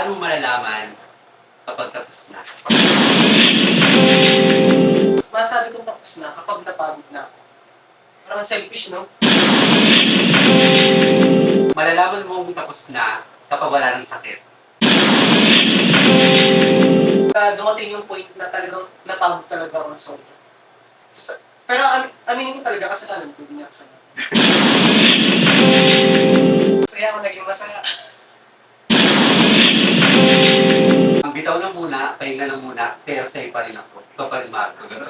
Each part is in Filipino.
paano mo malalaman kapag tapos na? Masabi kong tapos na kapag napagod na ako. Parang selfish, no? Malalaman mo kung tapos na kapag wala ng sakit. Uh, dumating yung point na talagang napagod talaga ako ng sobra. Pero am- aminin ko talaga kasalanan ko, hindi niya kasalanan. Masaya ako naging masaya. Bitaw na muna, pahinga na muna, pero sa'yo pa rin ako. Ikaw pa rin Marco. Ganun.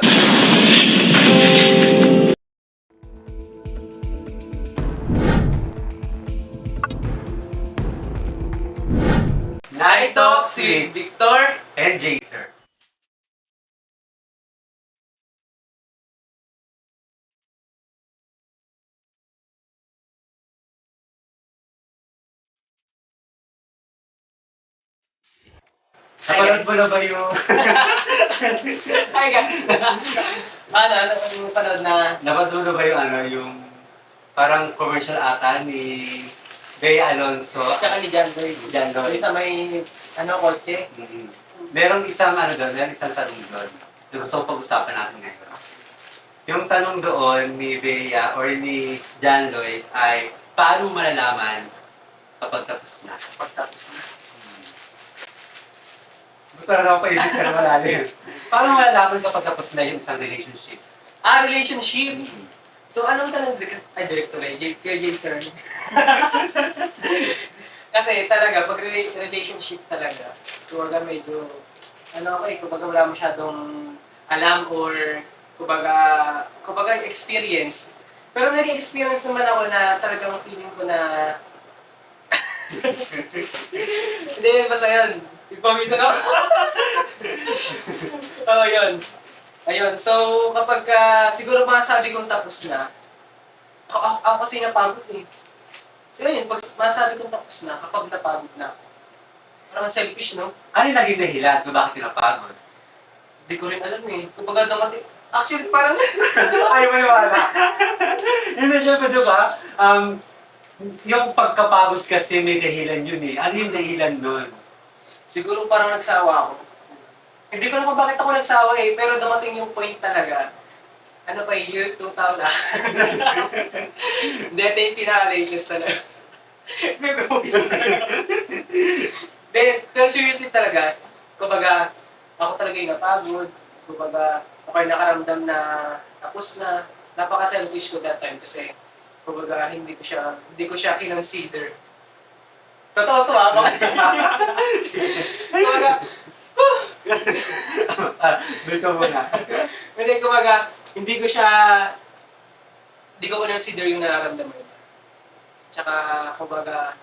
Night Ito si Victor. and Jaser. Napanood mo na ba yung... Hi guys! ano, ano, yung panood na Napanood mo na ba yung ano, yung... Parang commercial ata ni Bea Alonso. tsaka ni John Boy. John. Yung sa may, ano, kotse. Mhm. Merong isang ano doon, merong isang tanong doon. Yung gusto pag-usapan natin ngayon. Yung tanong doon ni Bea or ni John Lloyd ay paano malalaman kapag tapos na? Na. Gusto na ako paisip sa malalim. Mo malalaman kapag tapos na yung isang relationship? Ah, relationship. So, anong tanong? Ay, director eh. J- Kay Jason. Kasi talaga, pag rela- relationship talaga, kumbaga medyo, ano ako eh, kumbaga wala masyadong alam or kumbaga, kumbaga experience. Pero nag-experience naman ako na talagang feeling ko na Hindi, basta yun. Ipamisan ako. Oo, yun. Ayun, so kapag ah, siguro masabi kong tapos na, ako, ako, ako kasi napagod eh. So yun, pag masabi kong tapos na, kapag napagod na ako. Parang selfish, no? Ano yung naging dahilan kung bakit tinapagod? Hindi ko rin alam eh. Kumbaga dumating, actually parang, Ay, maniwala. Hindi, syempre, di ba? Um, yung pagkapagod kasi may dahilan yun eh. Ano yung dahilan nun? Siguro parang nagsawa ako. Hindi ko alam kung bakit ako nagsawa eh, pero dumating yung point talaga. Ano ba, year 2000? Hindi, ito yung pinaka-latest talaga. Nag-umpisa talaga. Then, pero seriously talaga, kumbaga, ako talaga yung napagod. Kumbaga, ako yung nakaramdam na tapos na. Napaka-selfish ko that time kasi, kumbaga, hindi ko siya, hindi ko siya kinonsider. Totoo to ah. kumbaga, ah, dito muna. Hindi, kumbaga, hindi ko siya, hindi ko consider yung nararamdaman niya. Tsaka, kumbaga,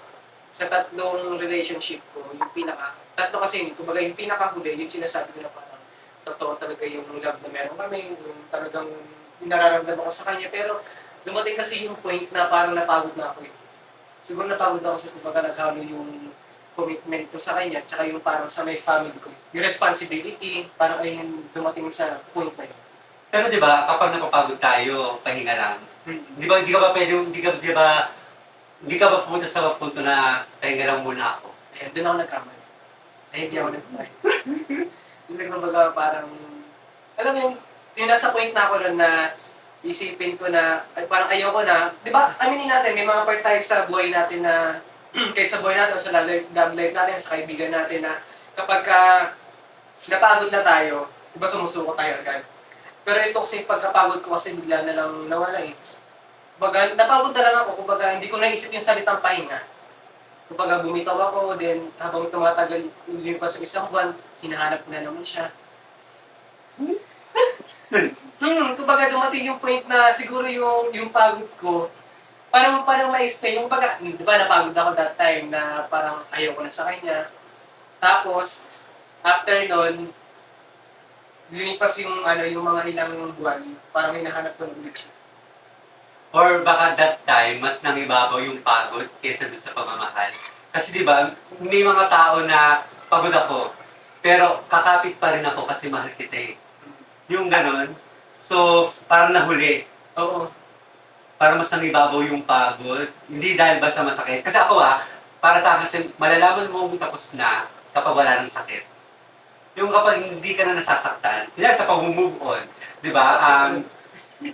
sa tatlong relationship ko, yung pinaka, tatlo kasi yun, kumbaga yung pinakahuli, yung sinasabi ko na parang, totoo talaga yung love na meron kami, yung talagang yung nararamdaman ko sa kanya, pero dumating kasi yung point na parang napagod na ako eh. Siguro napagod ako kasi kumbaga naghalo yung commitment ko sa kanya, tsaka yung parang sa may family ko. Yung responsibility, parang ayun yung dumating sa point na yun. Pero di ba, kapag napapagod tayo, pahinga lang. Di ba, hindi ka ba pwede, hindi ka, di ba, hindi ka ba pumunta sa punto na pahinga lang muna ako? Ayun, doon ako nagkamali. Ay, hindi ako nagkamali. Hindi kumbaga parang, alam mo yung, yung nasa point na ako nun na isipin ko na, ay, parang ayoko na, di ba, aminin natin, may mga part tayo sa buhay natin na, kahit sa buhay natin o sa love life, love life natin, sa kaibigan natin na, kapag ka, napagod na tayo, di ba sumusuko tayo agad? Pero ito kasi pagkapagod ko kasi bigla na lang nawala eh. Kumbaga, napagod na lang ako, kumbaga hindi ko naisip yung salitang pahinga. Kumbaga bumitaw ako, then habang tumatagal, lumipas yung isang buwan, hinahanap ko na naman siya. hmm, kumbaga dumating yung point na siguro yung, yung pagod ko, parang parang ma-explain, yung baga, di ba napagod ako that time na parang ayaw ko na sa kanya. Tapos, after nun, lumipas yung ano yung mga ilang buwan, parang hinahanap ko na ulit siya. Or baka that time, mas nangibabaw yung pagod kaysa doon sa pamamahal. Kasi di ba, may mga tao na pagod ako, pero kakapit pa rin ako kasi mahal kita eh. Yung ganon. So, parang nahuli. Oo. Para mas nangibabaw yung pagod. Hindi dahil basta masakit. Kasi ako ah, para sa akin, malalaman mo kung tapos na kapag wala ng sakit. Yung kapag hindi ka na nasasaktan, yan sa pag-move on, di ba? Um,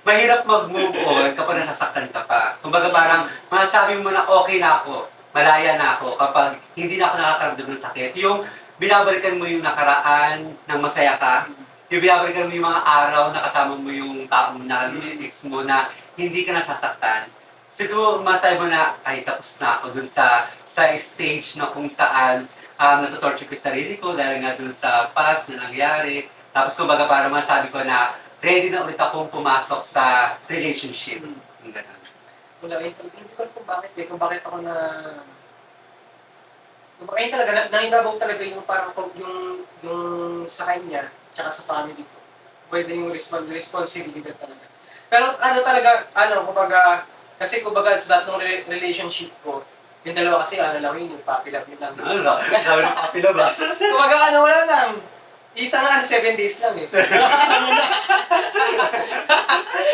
mahirap mag-move on kapag nasasaktan ka pa. Kumbaga parang masasabi mo na okay na ako, malaya na ako kapag hindi na ako nakakaramdam ng sakit. Yung binabalikan mo yung nakaraan ng masaya ka, yung binabalikan mo yung mga araw na kasama mo yung taong na ex mo na hindi ka nasasaktan. Siguro masabi mo na, ay tapos na ako dun sa sa stage na kung saan um, natutorture ko yung sarili ko dahil nga dun sa past na nangyari. Tapos kumbaga para masabi ko na ready na ulit akong pumasok sa relationship. Yung ganun. Wala, hindi ko kung bakit eh, kung bakit ako na... Kung bakit talaga, na, nanginabog talaga yung parang yung, yung sa kanya, tsaka sa family ko. Pwede yung respon responsibilidad talaga. Pero ano talaga, ano, kumbaga, kasi kumbaga sa lahat ng re- relationship ko, yung dalawa kasi ano lang yun, yung puppy love yun lang. Ano ba? Sabi ng kapila ba? kumbaga ano, wala lang. Isang ano, seven days lang eh.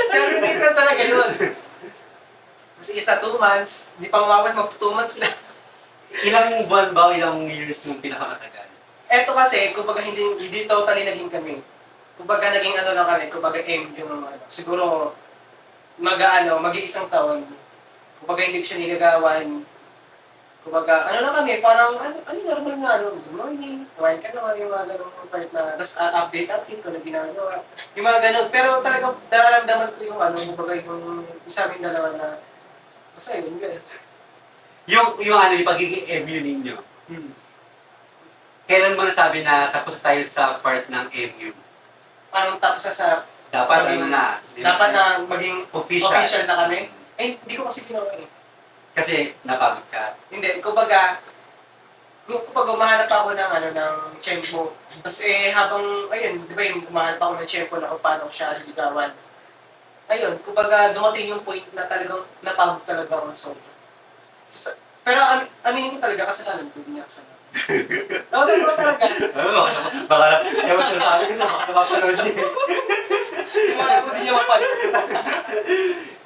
seven days lang talaga yun. Kasi isa, two months, di pa mawawat, mag two months lang. Ilang buwan ba o ilang years yung pinakamatagal? Eto kasi, kumbaga hindi, hindi totally naging kami. Kumbaga naging ano lang kami, kumbaga M yung ano. Siguro, mag ano, mag-iisang taon. Kumbaga hindi ko siya nilagawan. Kumbaga, ano lang kami, parang, ano, ano normal na, ano, good morning, kumain ka na, yung mga ganun part na, tapos uh, update, update ko na ginagawa. Yung mga ganun, pero talagang nararamdaman ko yung ano, kumbaga yung isa aming dalawa na, basta yun, ganun. Yung, yung ano, yung pagiging MU ninyo. Hmm. Kailan mo nasabi na tapos tayo sa part ng MU? Parang tapos na sa, Dapat ano na? di ba? dapat na maging official. official na kami. Eh, hindi ko kasi ginawa eh. Kasi napagod ka. Hindi, kumbaga, kung kapag umahanap ako ng ano ng tiyempo, tapos eh habang, ayun, di ba yung umahanap ako ng tiyempo na kung paano ko siya liligawan. Ayun, kumbaga dumating yung point na talagang napagod talaga ako ng sobra. Pero am, aminin ko talaga kasalanan ko, hindi niya kasalanan. Nawalan ko talaga. Oo, baka na, kaya mo sinasabi kasi baka napapanood niya. Wala ko din niya mapanood.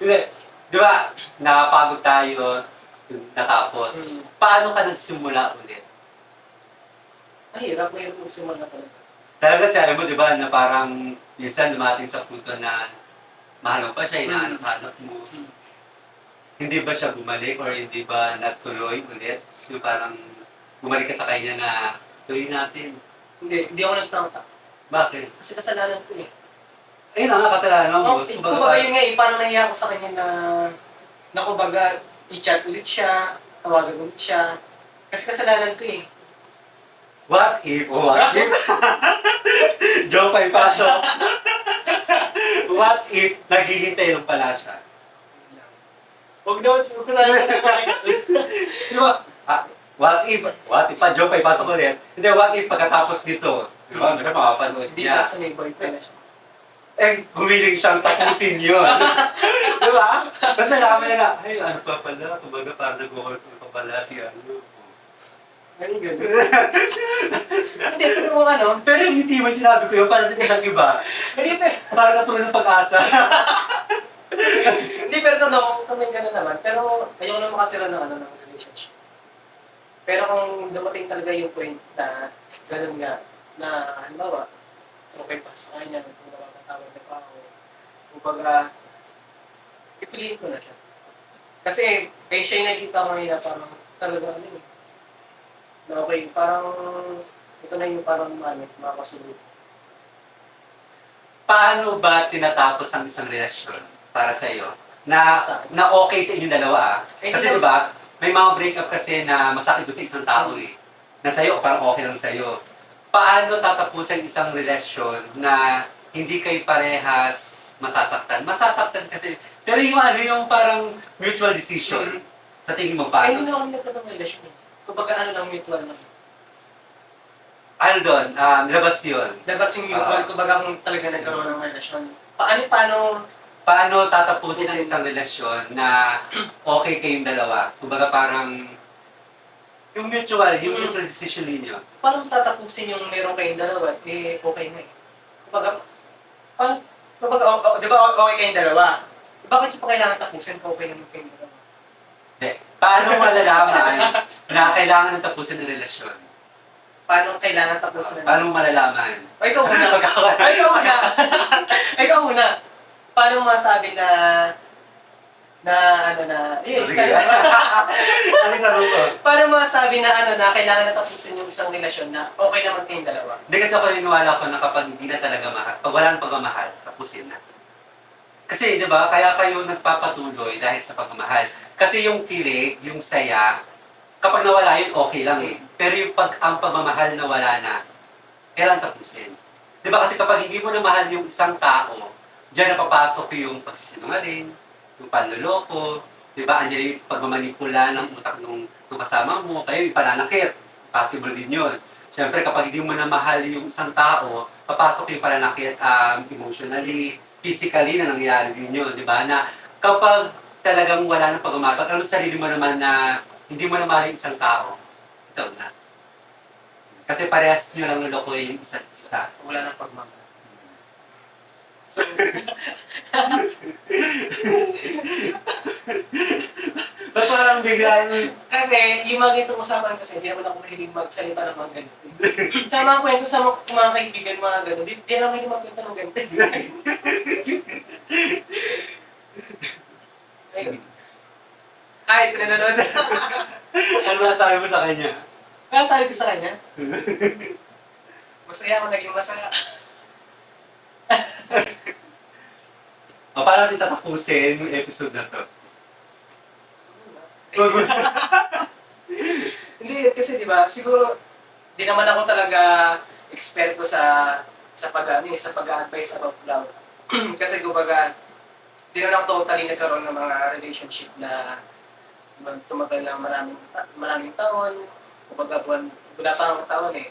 Hindi, di ba, nakapagod tayo, natapos. Mm. Paano ka nagsimula ulit? Mahirap, mahirap yung simula talaga. Talaga kasi alam mo, di ba, na parang minsan dumating sa punto na mahal mo pa siya, hinahanap-hanap mo. Mm. Hindi ba siya bumalik or hindi ba natuloy ulit? Yung parang bumalik ka sa kanya na tuloy natin. Hindi, hindi ako nagtangka. Bakit? Kasi kasalanan ko eh. Ayun na nga, kasalanan mo. Oh, kumbaga yun nga eh, parang nahiya ako sa kanya na, na kumbaga, i-chat ulit siya, tawagan ulit siya. Kasi kasalanan ko eh. What if, oh, what if? Joke ay pasok. what if naghihintay lang pala siya? Huwag naman, huwag ko na Di ba? What if, what if, pa, joke ay pasok ulit. Hindi, what if pagkatapos dito, di ba, may mapapanood Hindi niya. na kasi may boyfriend na siya. Eh, humiling siyang tapusin yun. di ba? Tapos nalaman niya na, ay, ano pa pala, kumbaga parang nag-work pa pala si ano. Yung gano'n? Hindi, pero kung ano, Pero yung hindi mo sinabi ko yun, parang ng iba, hindi, pero, parang napuno ng pag-asa. hindi, pero totoo, kung may gano'n naman. Pero, ayaw naman makasira ng ano, ng relationship. Pero kung dumating talaga yung point na gano'n nga, na halimbawa, okay pa sa kanya, kung nakakatawag na pa ako, kumbaga, pipiliin ko na siya. Kasi, kay siya yung nakikita ko kanina, parang talaga ano eh. Na okay, parang, ito na yung parang ano, makakasunod. Paano ba tinatapos ang isang relasyon para sa iyo? Na, na okay sa inyong dalawa ah. Eh, Kasi di ba, may mga breakup kasi na masakit doon sa isang tao eh. Na sa'yo, parang okay lang sa'yo. Paano tatapusin isang relasyon na hindi kayo parehas masasaktan? Masasaktan kasi, pero yung ano, yung parang mutual decision. Sa tingin mo, Ay, hindi paano? na kami nagkaroon ng relasyon eh. Kumbaga ano lang, mutual lang. Aldon, um, labas yun. Labas yung mutual, Ah. kumbaga kung talaga nagkaroon ng relasyon. Paano, paano, Paano tatapusin ang isang relasyon na okay kayong dalawa? Kumbaga parang yung mutual, yung Mm. mutual decision ninyo. paano tatapusin yung meron kayong dalawa, eh, okay na eh. Kumbaga, paano, kumbaga, o, o, di ba okay kayong dalawa? Bakit yung pa kailangan tapusin kung okay naman kayong dalawa? Hindi. Paano malalaman na kailangan ng tapusin ng relasyon? paano kailangan tapusin na Paano mo malalaman? O, ikaw muna. Ay, ikaw muna. ikaw muna. Paano masabi na na ano na eh, Sige. ano tanong ko? paano masabi na ano na kailangan na tapusin yung isang relasyon na okay naman kayong dalawa? Hindi kasi ako naniniwala ko na kapag hindi na talaga mahal, pag walang pagmamahal, tapusin na. Kasi, di ba, kaya kayo nagpapatuloy dahil sa pagmamahal. Kasi yung kilig, yung saya, kapag nawala yun, okay lang eh. Pero yung pag, ang pagmamahal na wala na, kailangan tapusin. Di ba kasi kapag hindi mo na mahal yung isang tao, diyan napapasok yung pagsisinungaling, yung panluloko, di ba, andyan yung pagmamanipula ng utak ng, ng kasama mo, kayo yung pananakit. Possible din yun. Siyempre, kapag hindi mo na mahal yung isang tao, papasok yung pananakit um, emotionally, physically na nangyayari din yun, di ba? Na kapag talagang wala ng pagmamahal, pag alam sarili mo naman na hindi mo na mahal yung isang tao, ito na. Kasi parehas nyo lang nulokoy yung isa't isa. Wala nang pagmamahal. So, Ba't parang bigla kasi yung mga ganitong usapan kasi hindi naman ako mahilig magsalita ng mga ganito. Tsaka mga kwento sa mga, mga kaibigan, mga gano'n, di, di naman mahilig magkwento ng ganito. Ay, Kahit kung nanonood. Ano masasabi mo sa kanya? Kaya sabi ko sa kanya, masaya ako naging masaya. O, paano natin tatapusin yung episode na to? Hindi, kasi di ba, siguro, di naman ako talaga eksperto sa sa pag ano, eh, sa pag-advise about love. kasi kumbaga, di naman ako totally nagkaroon ng mga relationship na mag- tumagal ng maraming, maraming taon, kumbaga buwan, wala pa ang taon eh.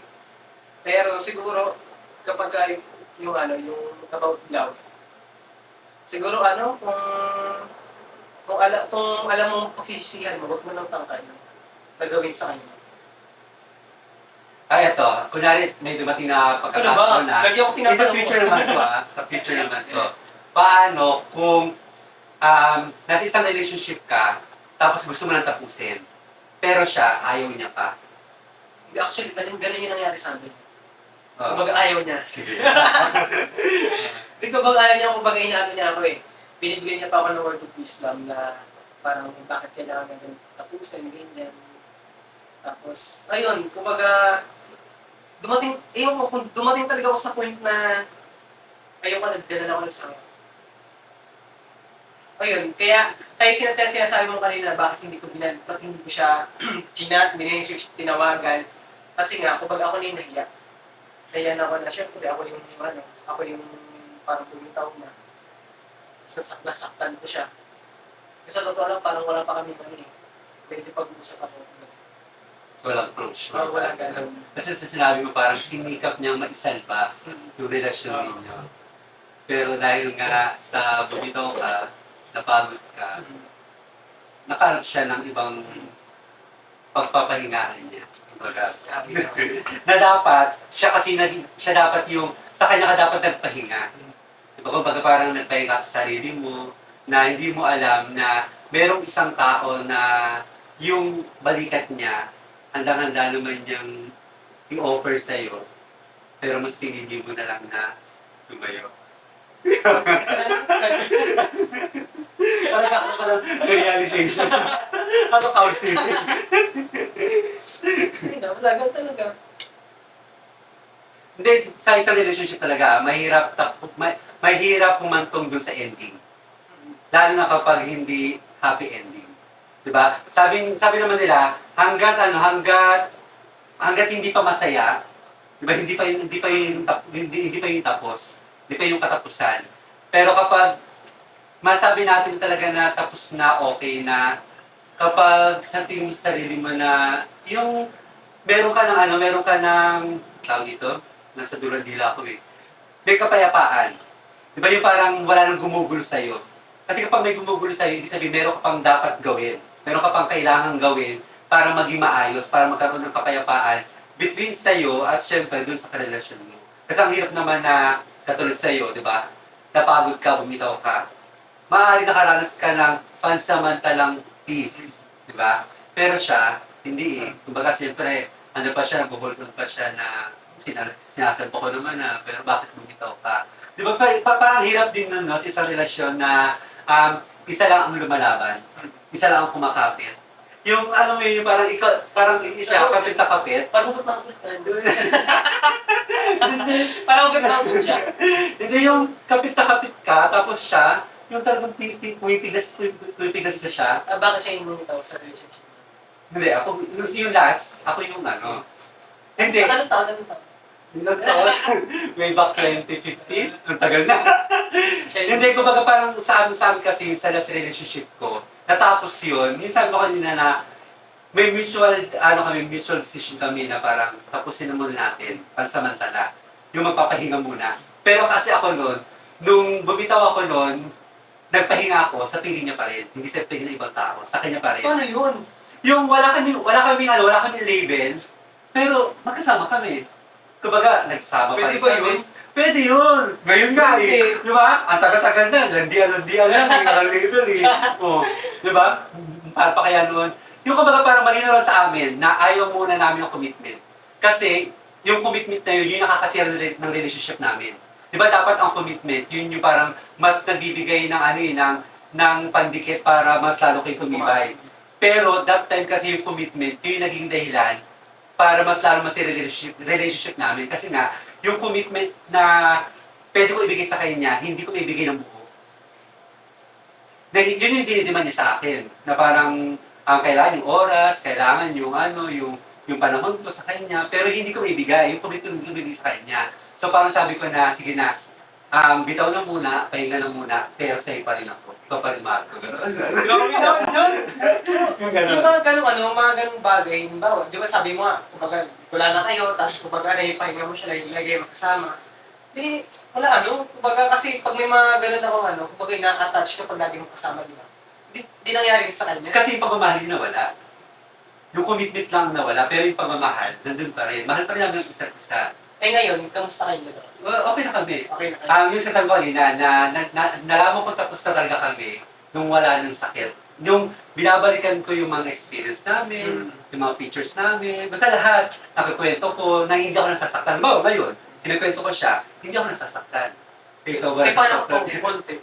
Pero siguro, kapag ka yung ano, yung about love, siguro ano, kung kung ala, kung alam mong pagsisisihan mo, huwag mo nang tangkay na gawin sa kanya. Ay, ito. Kunwari, may dumating na Ano pagkakataon na. Lagi ako tinatanong future naman to ah. Sa future naman to. Paano kung um, nasa isang relationship ka, tapos gusto mo nang tapusin, pero siya, ayaw niya pa. Actually, ganun, ganun yung nangyari sa amin. Oh. Kumbaga ayaw niya. Sige. Hindi ko bang ayaw niya, kumbaga inaano niya ako eh. Binibigyan niya pa ako ng word of wisdom na parang bakit kailangan na ganun tapusin, ganyan. Tapos, ayun, kumbaga, dumating, ewan ko, kung dumating talaga ako sa point na ayaw ko, nagdala na ako nagsawa. Ayun, kaya, kaya sinatyan sinasabi mo kanina, bakit hindi ko binan, bakit hindi ko siya chinat, siya tinawagan. Kasi nga, kumbaga ako na yung nahiya. Nahiya na ako na, syempre, ako yung, ano, ako yung parang bumitaw na. Tapos nasak- nasaktan ko siya. Kasi sa totoo lang, parang wala pa kami ano eh. Pwede pag-uusap ako. so, walang closure. Parang wala ganun. Kasi sa sinabi mo, parang sinikap niyang maisalba yung relasyon Oo. ninyo. Pero dahil nga sa bumitaw ka, napagod ka, nakaharap siya ng ibang pagpapahingaan niya. Na dapat, siya kasi naging, siya dapat yung, sa kanya ka dapat nagpahinga. Diba kumbaga parang nagpahinga sa sarili mo, na hindi mo alam na merong isang tao na yung balikat niya, handang-handa naman niyang i-offer sa'yo, pero mas pinili mo na lang na tumayo. Parang ako pa ng realization. ano counseling? hindi na, talaga talaga. Hindi, sa isang relationship talaga, mahirap, tap, may, mahirap pumantong dun sa ending. Lalo na kapag hindi happy ending. 'Di ba? Sabi sabi naman nila, hangga't ano, hangga't hangga't hindi pa masaya, 'di ba? Hindi pa hindi pa yung hindi, hindi pa yung tapos. Hindi pa yung katapusan. Pero kapag masabi natin talaga na tapos na, okay na, kapag sa tingin mo sa sarili mo na yung meron ka ng ano, meron ka ng tawag dito, nasa dulang dila ko eh. May kapayapaan. Di ba yung parang wala nang gumugulo sa'yo? Kasi kapag may gumugulo sa'yo, ibig sabihin meron ka pang dapat gawin. Meron ka pang kailangan gawin para maging maayos, para magkaroon ng kapayapaan between sa'yo at syempre dun sa karelasyon mo. Kasi ang hirap naman na katulad sa'yo, di ba? Napagod ka, bumitaw ka. Maaari nakaranas ka ng pansamantalang peace, di ba? Pero siya, hindi eh. Kumbaga siyempre, ano pa siya, bubulpon pa siya na sinal, sinasampo ko naman na, pero bakit bumitaw ka? Di ba, pa, pa- parang hirap din nun, no, sa isang relasyon na um, isa lang ang lumalaban, isa lang ang kumakapit. Yung, ano mo yun, yung parang, ikaw, parang siya, kapit na kapit. Parang hugot na hugot ka. Parang hugot na hugot siya. Hindi yung kapit na kapit ka, tapos siya, yung talagang pumipigas, pumipigas na siya. Ah, bakit siya yung bumitaw sa relationship? Hindi, ako, yung, last, ako yung ano. Hindi, Anong taon? Anong taon? Ilang taon? Way back 2015? Ang tagal na. Hindi, kumbaga parang sa amin, sa amin kasi sa last relationship ko, natapos yun, yung sabi ko kanina na may mutual, ano kami, mutual decision kami na parang tapusin na muna natin, pansamantala. Yung magpapahinga muna. Pero kasi ako noon, nung bumitaw ako noon, nagpahinga ako sa piling niya pa rin. Hindi sa piling ng ibang tao, sa kanya pa rin. Paano yun? Yung wala kami, wala kami, ano, wala kami label, pero magkasama kami. Kumbaga, nagsama pa Pwede rin ba yun? Pwede yun! Ngayon nga Pwede. eh. Di ba? Ang tagal-tagal na. Landian-landian lang. May walang label eh. Oh. Di ba? Para pa kaya noon. Yung kumbaga parang malinaw lang sa amin na ayaw muna namin yung commitment. Kasi yung commitment na yun, yun yung nakakasira ng relationship namin. Di ba dapat ang commitment, yun yung parang mas nagbibigay ng ano eh, ng, ng pandikit para mas lalo kayo kumibay. Pero that time kasi yung commitment, yun yung naging dahilan para mas lalo mas relationship, relationship namin. Kasi nga, yung commitment na pwede ko ibigay sa kanya, hindi ko ibigay ng buo. Na, yun yung dinidiman niya sa akin. Na parang, ang kailangan yung oras, kailangan yung ano, yung yung panahon ko sa kanya, pero hindi ko ibigay, yung commitment ko ibigay sa kanya. So parang sabi ko na, sige na, um, bitaw na muna, pahinga na muna, pero sa'yo pa rin ako. Ikaw pa rin mahal ko. Ganun. Grabe naman yun! Yung Yung ganun. mga ganung ano, mga ganung bagay, halimbawa, di ba sabi mo nga, kumbaga, wala na kayo, tapos kumbaga, naipahinga mo siya, lagay magkasama. Di, wala ano, kumbaga kasi pag may mga ganun ako ano, kumbaga na-attach ka pag lagi mo kasama, di ba? Di, di nangyari sa kanya. Kasi yung pagmamahal yun nawala. Yung commitment lang nawala, pero yung pagmamahal, nandun pa rin. Mahal pa rin hanggang isa't isa. Eh ngayon, kamusta kayo dalawa? Well, okay na kami. Okay na kayo? Um, yung sa tanong kanina, na, na, na, nalaman ko tapos na talaga kami nung wala ng sakit. Yung binabalikan ko yung mga experience namin, Mm. yung mga pictures namin, basta lahat, nakakwento ko na hindi ako nasasaktan. Bao, ngayon, kinakwento ko siya, hindi ako nasasaktan. Ikaw ba Eh, paano kung konti?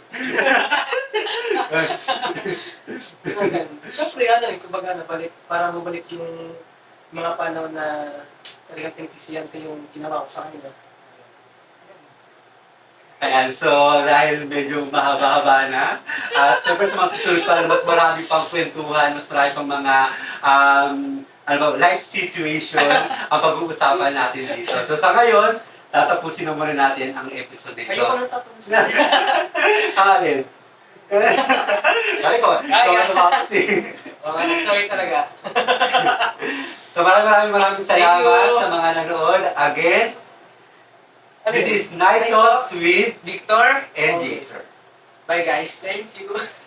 Siyempre, ano, eh, kumbaga, nabalik, para mabalik yung mga panahon na talagang pinagtisiyan ko yung ginawa ko sa kanila. Ayan, so dahil medyo mahaba-haba na, at siyempre sa mga susunod pa, mas marami pang kwentuhan, mas marami pang mga um, ano ba, life situation ang pag-uusapan natin dito. So sa ngayon, tatapusin na muna natin ang episode na ito. Ayoko nang tapos. ang alin? Ay ko, ikaw ay. ang tumakas eh. Okay, sorry talaga. So maraming maraming maraming salamat sa mga nanood. Again, this is Night Talks with Victor and Jason. Bye guys, thank you.